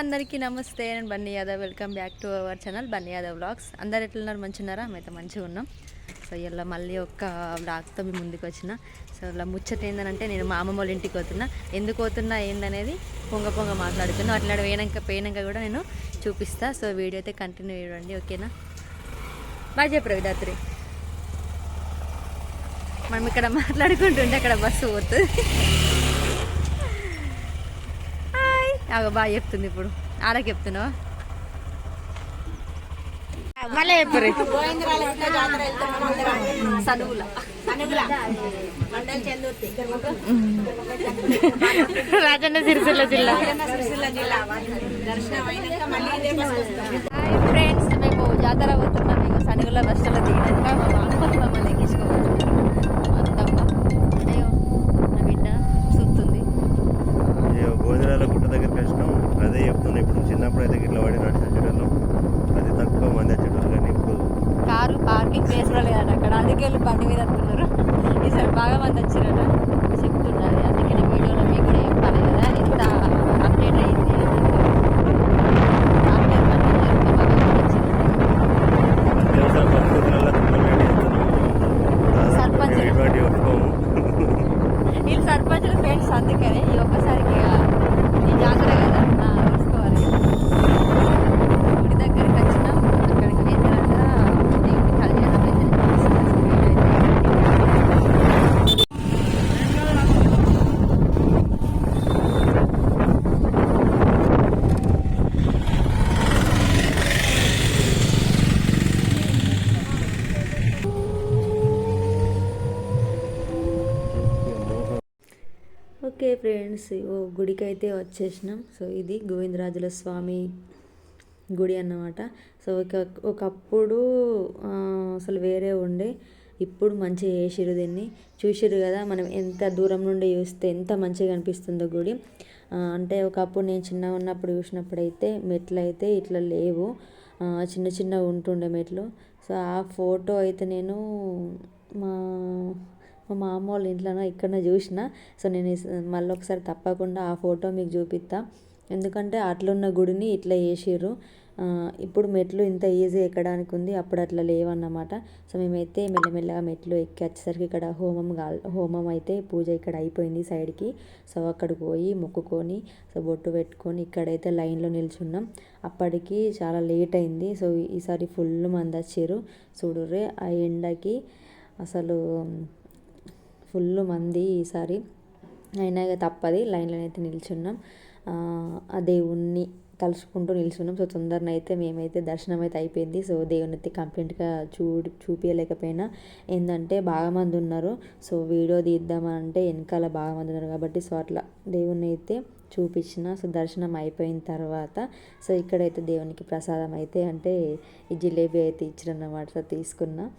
అందరికీ నమస్తే నేను Bunny Yadav. Welcome back to our channel Bunny Yadav blogs అందరు ఎట్లున్నారు మంచిగున్నారా? మేమైతే మంచిగా ఉన్నాం. సో ఇలా మళ్ళీ ఒక్క బ్లాగ్తో మీ ముందుకు వచ్చిన. సో ఇలా ముచ్చట ఏంటంటే నేను మా అమ్మమ్మ వాళ్ళ ఇంటికి పోతున్నా. ఎందుకు పోతున్నా ఏందనేది పొంగ పొంగ మాట్లాడుతున్నా. అట్లా పోయినాక పోయినాక కూడా నేను చూపిస్తా. సో వీడియో అయితే కంటిన్యూ చేయండి ఓకేనా? బాగా చెప్పు రవిదాత్రి మనం ఇక్కడ మాట్లాడుకుంటుంటే అక్కడ బస్సు పోతుంది. అగో బాగా చెప్తుంది ఇప్పుడు. ఆడకి చెప్తున్నావా? మళ్ళీ చెప్పరు రాజన్న సిరిసిల్ల జిల్లా. ఫ్రెండ్స్ మేము జాతర పోతున్నాం. సనుగుల బస్సులో పార్కింగ్ ప్లేస్ అక్కడ. అందుకే వెళ్ళి బండి మీద వస్తున్నారు ఈసారి బాగా మంది వచ్చారట చెప్తున్నారు అందుకే నేను వీడియోలో మీకు కూడా చెప్పాలి కదా ఎంత అప్డేట్ అయ్యింది After one year ఇంకా బాగా మంది వచ్చారు. వ్యవసాయ పరిస్థితులలో సర్పంచ్. ఎటువంటి ఒప్పుకోము వీళ్ళు సర్పంచులు ఫ్రెండ్స్ అందుకని ఈ ఒక్కసారికి ఇక ఈ జాతర కదా ఆ, చూసుకోవాలి గుడి దగ్గరికి వచ్చినాం అక్కడికి పోయిన తర్వాత దేవుడి కళ్యాణం అయితే ఓకే ఫ్రెండ్స్ ఓ గుడికి అయితే వచ్చేసినాం. సో ఇది గోవిందరాజుల స్వామి గుడి అన్నమాట. సో ఒక ఒకప్పుడు అసలు వేరే ఉండే. ఇప్పుడు మంచిగా చేసిరు దీన్ని. చూసిరు కదా మనం ఎంత దూరం నుండి చూస్తే ఎంత మంచిగా అనిపిస్తుందో గుడి. అంటే ఒకప్పుడు నేను చిన్నగా ఉన్నప్పుడు చూసినప్పుడు అయితే మెట్లు అయితే ఇట్లా లేవు. చిన్న చిన్నగా ఉంటుండే మెట్లు. సో ఆ ఫోటో అయితే నేను మా మా మామ వాళ్ళ ఇంట్లోనో ఇక్కడనో చూసిన సో నేను మళ్ళీ ఒకసారి తప్పకుండా ఆ ఫోటో మీకు చూపిస్తా. ఎందుకంటే అట్లున్న గుడిని ఇట్లా వేసిర్రు ఇప్పుడు మెట్లు ఇంత ఈజీ ఎక్కడానికి ఉంది అప్పుడు అట్లా లేవన్నమాట. సో మేమైతే మెల్లమెల్లగా మెట్లు ఎక్కి వచ్చేసరికి ఇక్కడ హోమం హోమం అయితే పూజ ఇక్కడ అయిపోయింది సైడ్కి. సో అక్కడికి పోయి మొక్కుకొని సో బొట్టు పెట్టుకొని ఇక్కడైతే లైన్లో నిల్చున్నాం. అప్పటికి చాలా లేట్ అయింది సో ఈసారి ఫుల్ మంది వచ్చారు చూడుర్రే ఆ ఎండకి అసలు ఫుల్ మంది ఈసారి. అయినా ఇక తప్పది లైన్లో అయితే నిల్చున్నాం. ఆ, దేవుణ్ణి తలుచుకుంటూ నిల్చున్నాం. సో తొందరన అయితే మేమైతే దర్శనం అయితే అయిపోయింది. సో దేవుని అయితే కంప్లీట్గా చూ చూపించలేకపోయినా ఏంటంటే బాగా మంది ఉన్నారు. సో వీడియో తీద్దామంటే వెనకాల బాగా మంది ఉన్నారు కాబట్టి సో అట్లా దేవుణ్ణి అయితే చూపించిన. సో దర్శనం అయిపోయిన తర్వాత సో ఇక్కడైతే దేవునికి ప్రసాదం అయితే అంటే ఈ జిలేబీ అయితే ఇచ్చిన అన్నమాట తీసుకున్నా.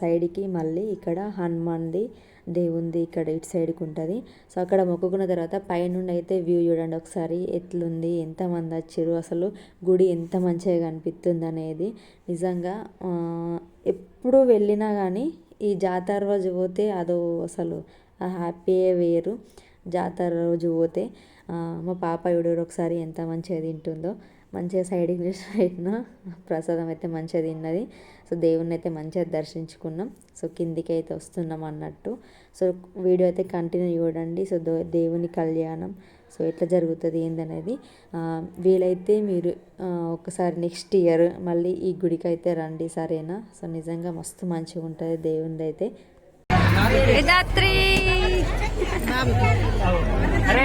సైడ్కి మళ్ళీ ఇక్కడ హనుమాన్ది దేవుంది ఇక్కడ ఇటు సైడ్కి ఉంటుంది. సో అక్కడ మొక్కుకున్న తర్వాత పైనుండి అయితే వ్యూ చూడండి. ఒకసారి ఎట్లుంది ఎంతమంది వచ్చారు అసలు గుడి ఎంత మంచిగా కనిపిస్తుంది అనేది నిజంగా ఎప్పుడు వెళ్ళినా కానీ ఈ జాతర రోజు పోతే అదో అసలు ఆ హ్యాపీయే వేరు. జాతర రోజు పోతే మా పాప చూడరు ఒకసారి ఎంత మంచిగా తింటుందో. మంచిగా సైడ్ ఇంగ్లీష్ అయినా ప్రసాదం అయితే మంచిగా తిన్నది. సో దేవుణ్ణి అయితే మంచిగా దర్శించుకున్నాం. సో కిందికి అయితే వస్తున్నాం అన్నట్టు. సో వీడియో అయితే కంటిన్యూ చూడండి. సో దేవుని కళ్యాణం. సో ఎట్లా జరుగుతుంది ఏందనేది. వీలైతే మీరు ఒకసారి నెక్స్ట్ ఇయర్ మళ్ళీ ఈ గుడికి అయితే రండి సరేనా? సో నిజంగా మస్తు మంచిగా ఉంటుంది దేవుని అయితే. అరే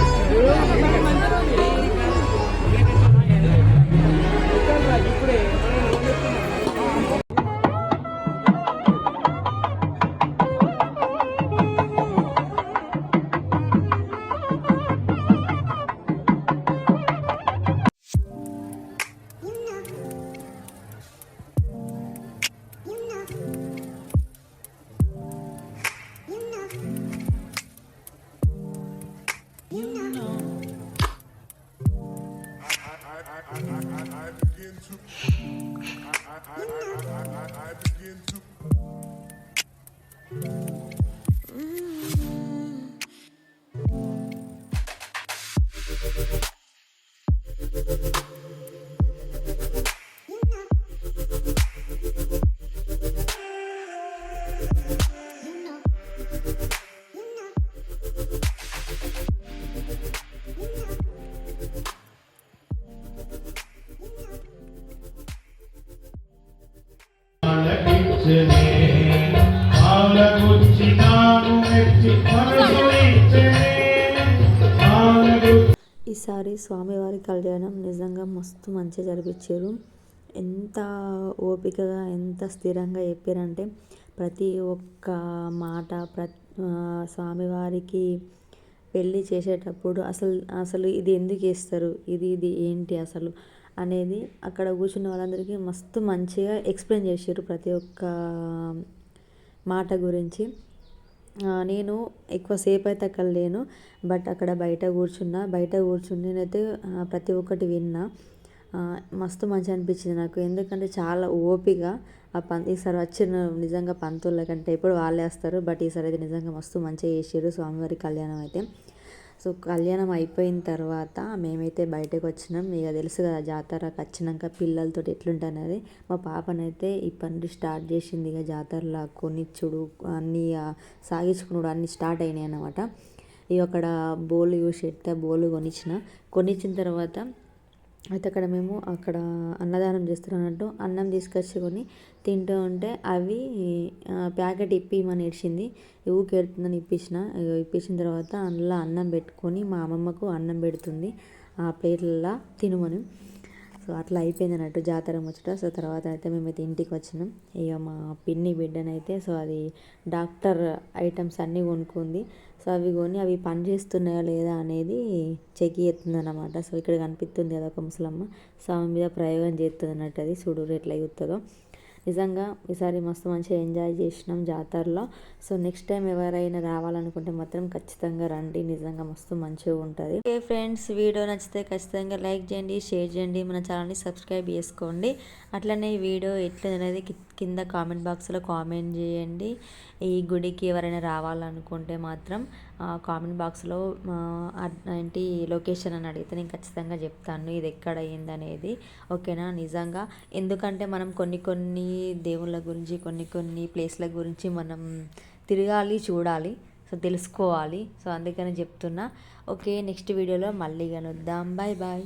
I begin to. మెచ్చి మనసు ఇచ్చనే. ఈసారి స్వామివారి కళ్యాణం నిజంగా మస్తు మంచిగా జరిపించారు. ఎంత ఓపికగా ఎంత స్థిరంగా చెప్పారంటే ప్రతి ఒక్క మాట ప్ర స్వామివారికి పెళ్ళి చేసేటప్పుడు అసలు అసలు ఇది ఎందుకు వేస్తారు ఇది ఇది ఏంటి అసలు? అనేది అక్కడ కూర్చున్న వాళ్ళందరికీ మస్తు మంచిగా ఎక్స్ప్లెయిన్ చేసారు ప్రతి ఒక్క మాట గురించి. నేను ఎక్కువసేపు అయితే అక్కడ లేను బట్ అక్కడ బయట కూర్చున్నా. బయట కూర్చుని నేనైతే ప్రతి ఒక్కటి విన్నా. మస్తు మంచిగా అనిపించింది నాకు. ఎందుకంటే చాలా ఓపిక ఆ పం ఈసారి వచ్చిన నిజంగా పంతుల కంటే ఎప్పుడు వాళ్ళే వస్తారు. బట్ ఈసారి అయితే నిజంగా మస్తు మంచిగా చేసారు స్వామివారి కళ్యాణం అయితే. సో కళ్యాణం అయిపోయిన తర్వాత మేమైతే బయటకు వచ్చినాం. ఇక తెలుసు కదా జాతరకు వచ్చినాక పిల్లలతో ఎట్లుంటుంది మా పాపనైతే ఇప్పటి నుండి స్టార్ట్ చేసింది ఇక జాతరలో కొనిచ్చుడు అన్నీ సాగించుకున్నాడు అన్నీ స్టార్ట్ అయినాయి అన్నమాట. ఇక అక్కడ బోలు చూసి చేస్తే బోలు కొనిచ్చిన. కొనిచ్చిన తర్వాత అయితే అక్కడ మేము అక్కడ అన్నదానం చేస్తున్నట్టు అన్నం తీసుకొచ్చుకొని తింటూ ఉంటే అవి ప్యాకెట్ ఇప్పిమని ఏడ్చింది. ఊకి ఇప్పించిన. ఇప్పించిన తర్వాత అందులో అన్నం పెట్టుకొని మా అమ్మమ్మకు అన్నం పెడుతుంది. ఆ ప్లేట్లలో తినమని. సో అట్లా అయిపోయింది అన్నట్టు జాతర ముచ్చట. సో తర్వాత అయితే మేమైతే ఇంటికి వచ్చినాం. ఇక మా పిన్ని బిడ్డనైతే సో అది డాక్టర్ ఐటమ్స్ అన్నీ కొనుక్కుంది. సో అవి కొని అవి పని చేస్తున్నాయా లేదా అనేది చెక్ చేస్తుందనమాట సో ఇక్కడ కనిపిస్తుంది కదా ఒక ముసలమ్మ సో ఆమె మీద ప్రయోగం చేస్తుంది అన్నట్టు అది. చూడు ఎట్లా చూస్తుందో నిజంగా ఈసారి మస్తు మంచిగా ఎంజాయ్ చేసినాం జాతరలో. సో నెక్స్ట్ టైం ఎవరైనా రావాలనుకుంటే మాత్రం ఖచ్చితంగా రండి. నిజంగా మస్తు మంచిగా ఉంటుంది. ఓకే ఫ్రెండ్స్ వీడియో నచ్చితే ఖచ్చితంగా లైక్ చేయండి షేర్ చేయండి. మన ఛానల్ని సబ్స్క్రైబ్ చేసుకోండి. అట్లనే ఈ వీడియో ఎట్లా అనేది కింద కామెంట్ బాక్స్లో కామెంట్ చేయండి. ఈ గుడికి ఎవరైనా రావాలనుకుంటే మాత్రం కామెంట్ బాక్స్లో ఏంటి లొకేషన్ అని అడిగితే నేను ఖచ్చితంగా చెప్తాను. ఇది ఎక్కడ అయ్యింది ఓకేనా? నిజంగా. ఎందుకంటే మనం కొన్ని కొన్ని దేవుళ్ళ గురించి కొన్ని కొన్ని ప్లేస్ల గురించి మనం తిరగాలి చూడాలి. సో తెలుసుకోవాలి. సో అందుకని చెప్తున్నా. ఓకే నెక్స్ట్ వీడియోలో మళ్ళీ కలుద్దాం. Bye bye